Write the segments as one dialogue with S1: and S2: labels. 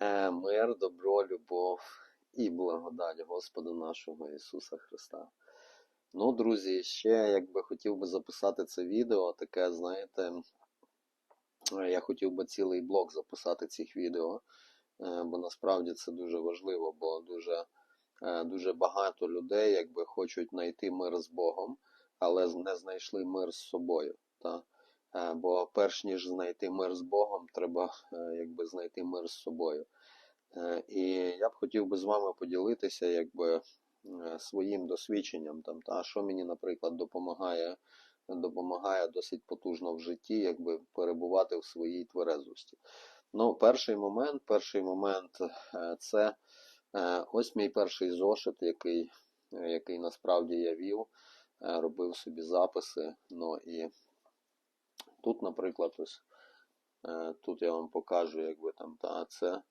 S1: Е, Мир, добро, любов і благодать Господа нашого Ісуса Христа. Ну, друзі, ще якби хотів би записати це відео, таке, знаєте, е, я хотів би цілий блок записати цих відео, е, бо насправді це дуже важливо, бо дуже, дуже багато людей якби хочуть знайти мир з Богом, але не знайшли мир з собою. Та? Е, Бо перш ніж знайти мир з Богом, треба е, якби знайти мир з собою. Е, І я б хотів би з вами поділитися якби своїм досвідченням, там, та, що мені, наприклад, допомагає, допомагає досить потужно в житті, якби перебувати в своїй тверезості. Ну, перший момент, перший момент це ось мій перший зошит, який, який насправді я вів, робив собі записи. Ну і тут, наприклад, ось е, тут я вам покажу, якби там, та, це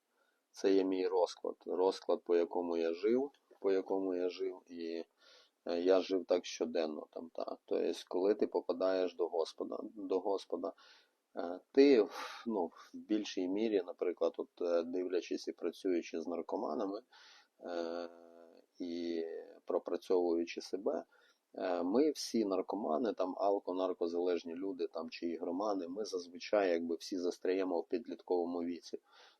S1: це є мій розклад. Розклад, по якому я жив, по якому я жив, і е, я жив так щоденно. Там, та. Тобто, коли ти попадаєш до Господа, до Господа, е, ти ну, в більшій мірі, наприклад, от, дивлячись і працюючи з наркоманами і пропрацьовуючи себе, ми всі наркомани, там алко-наркозалежні люди там, чи ігромани, ми зазвичай якби всі застряємо в підлітковому віці.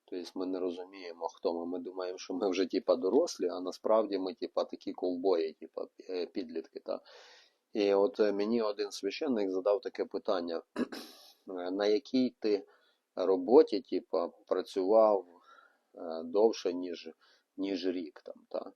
S1: Тобто ми не розуміємо, хто ми. Ми думаємо, що ми вже типа дорослі, а насправді ми типа такі ковбої, типа е, підлітки. Та. І от е, мені один священник задав таке питання: е, на якій ти роботі типа, працював е, довше, ніж, ніж рік там, та?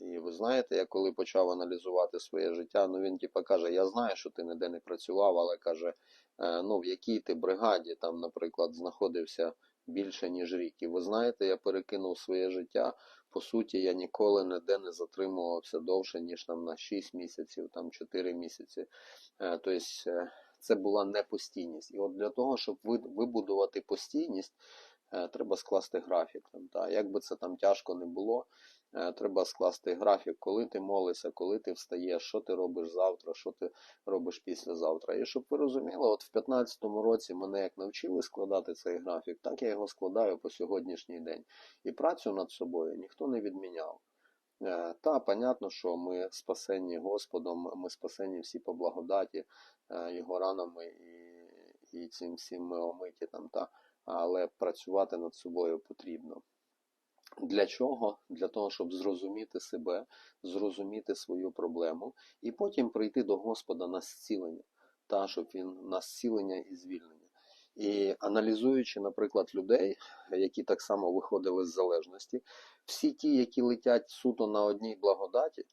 S1: І ви знаєте, я коли почав аналізувати своє життя, ну він типа каже: Я знаю, що ти ніде не працював, але каже, е, ну в якій ти бригаді там, наприклад, знаходився більше, ніж рік. І ви знаєте, я перекинув своє життя. По суті, я ніколи ніде не затримувався довше, ніж там на 6 місяців, там 4 місяці. Е, Тобто е, це була непостійність. І от для того, щоб ви- вибудувати постійність, треба скласти графік. Там, та, як би це там тяжко не було, е, треба скласти графік, коли ти молишся, коли ти встаєш, що ти робиш завтра, що ти робиш післязавтра. І щоб ви розуміли, от в 15-му році мене як навчили складати цей графік, так я його складаю по сьогоднішній день. І працю над собою ніхто не відміняв. Е, Та, понятно, що ми спасені Господом, ми спасені всі по благодаті, е, Його ранами і, і цим всім ми омиті там, та, але працювати над собою потрібно. Для чого? Для того, щоб зрозуміти себе, зрозуміти свою проблему і потім прийти до Господа на зцілення, та, щоб він на зцілення і звільнення. І аналізуючи, наприклад, людей, які так само виходили з залежності, всі ті, які летять суто на одній благодаті,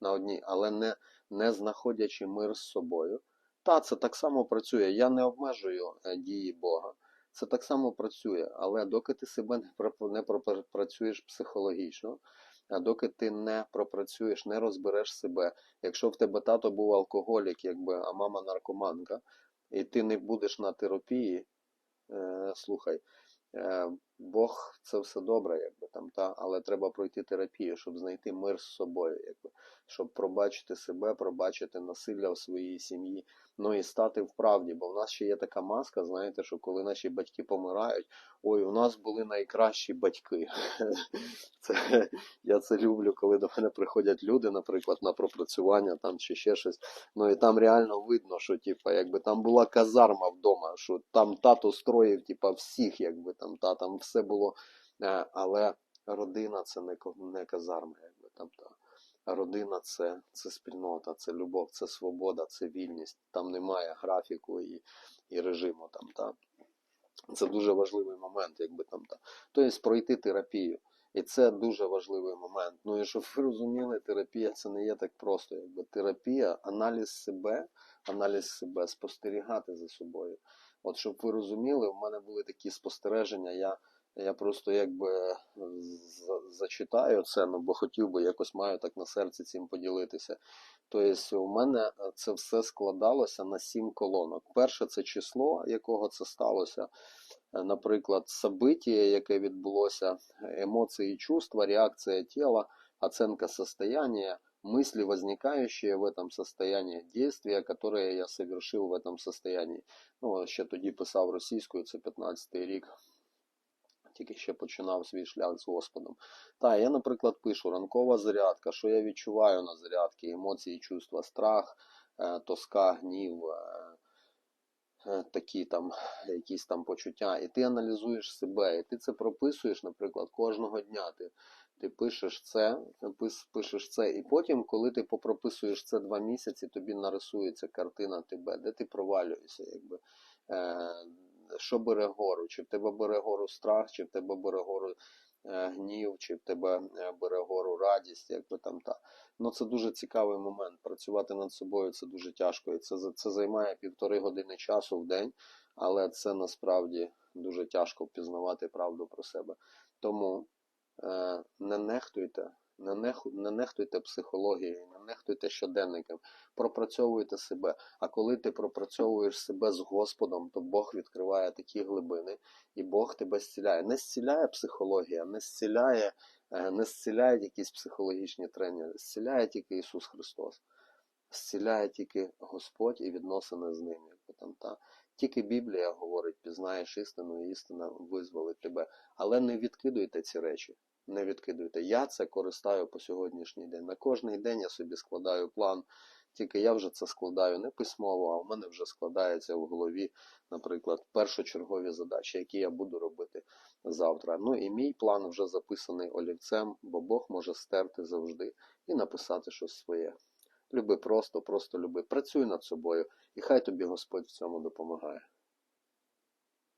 S1: на одній, але не, не знаходячи мир з собою, та це так само працює. Я не обмежую е, дії Бога. Це так само працює, але доки ти себе не пропрацюєш психологічно, а доки ти не пропрацюєш, не розбереш себе. Якщо в тебе тато був алкоголік, якби, а мама наркоманка, і ти не будеш на терапії, е, слухай, е, Бог це все добре, якби там, та, але треба пройти терапію, щоб знайти мир з собою, якби, щоб пробачити себе, пробачити насилля в своїй сім'ї, ну і стати в правді. Бо в нас ще є така маска, знаєте, що коли наші батьки помирають, ой, у нас були найкращі батьки. Це, я це люблю, коли до мене приходять люди, наприклад, на пропрацювання там чи ще щось. Ну і там реально видно, що типа, якби там була казарма вдома, що там тато строїв, типа, всіх, якби там та там все було. Е, Але родина це не, казарма, якби там. Родина це, це спільнота, це любов, це свобода, це вільність. Там немає графіку і, і режиму. Там, та. Це дуже важливий момент, якби там та. Тобто пройти терапію. І це дуже важливий момент. Ну і щоб ви розуміли, терапія це не є так просто. Якби терапія, аналіз себе, аналіз себе, спостерігати за собою. От щоб ви розуміли, у мене були такі спостереження. Я, я просто якби за- зачитаю це, ну бо хотів би якось маю так на серці цим поділитися. Тобто, у мене це все складалося на сім колонок. Перше це число, якого це сталося. Е, Наприклад, событие, яке відбулося, емоції, і чувства, реакція тіла, оценка состояния, мысли, возникающие в этом состоянии, действия, которые я совершил в этом состоянии. Ну, ще тоді писав російською, це 15-й рік. Тільки ще починав свій шлях з Господом. Так, я, наприклад, пишу ранкова зарядка, що я відчуваю на зарядці, емоції, чувства, страх, е, тоска, гнів, е, е, такі там якісь там почуття. І ти аналізуєш себе, і ти це прописуєш, наприклад, кожного дня. Ти, ти пишеш це, пис- пишеш це, і потім, коли ти попрописуєш це два місяці, тобі нарисується картина тебе, де ти провалюєшся, якби. Е, що бере гору? Чи в тебе бере гору страх, чи в тебе бере гору е, гнів, чи в тебе е, бере гору радість, якби там та. Ну це дуже цікавий момент. Працювати над собою це дуже тяжко. І це, це займає півтори години часу в день, але це насправді дуже тяжко впізнавати правду про себе. Тому е, не нехтуйте. Не, нех, не нехтуйте психологією, не нехтуйте щоденником, пропрацьовуйте себе. А коли ти пропрацьовуєш себе з Господом, то Бог відкриває такі глибини, і Бог тебе зціляє. Не зціляє психологія, не зціляє, е, не зціляють якісь психологічні тренери, зціляє тільки Ісус Христос. Зціляє тільки Господь і відносини з ним. Тільки Біблія говорить, пізнаєш істину, і істина визволить тебе. Але не відкидуйте ці речі. Не відкидуйте. Я це користаю по сьогоднішній день. На кожний день я собі складаю план. Тільки я вже це складаю не письмово, а в мене вже складається в голові, наприклад, першочергові задачі, які я буду робити завтра. Ну і мій план вже записаний олівцем, бо Бог може стерти завжди і написати щось своє. Люби просто, просто люби. Працюй над собою, і хай тобі Господь в цьому допомагає.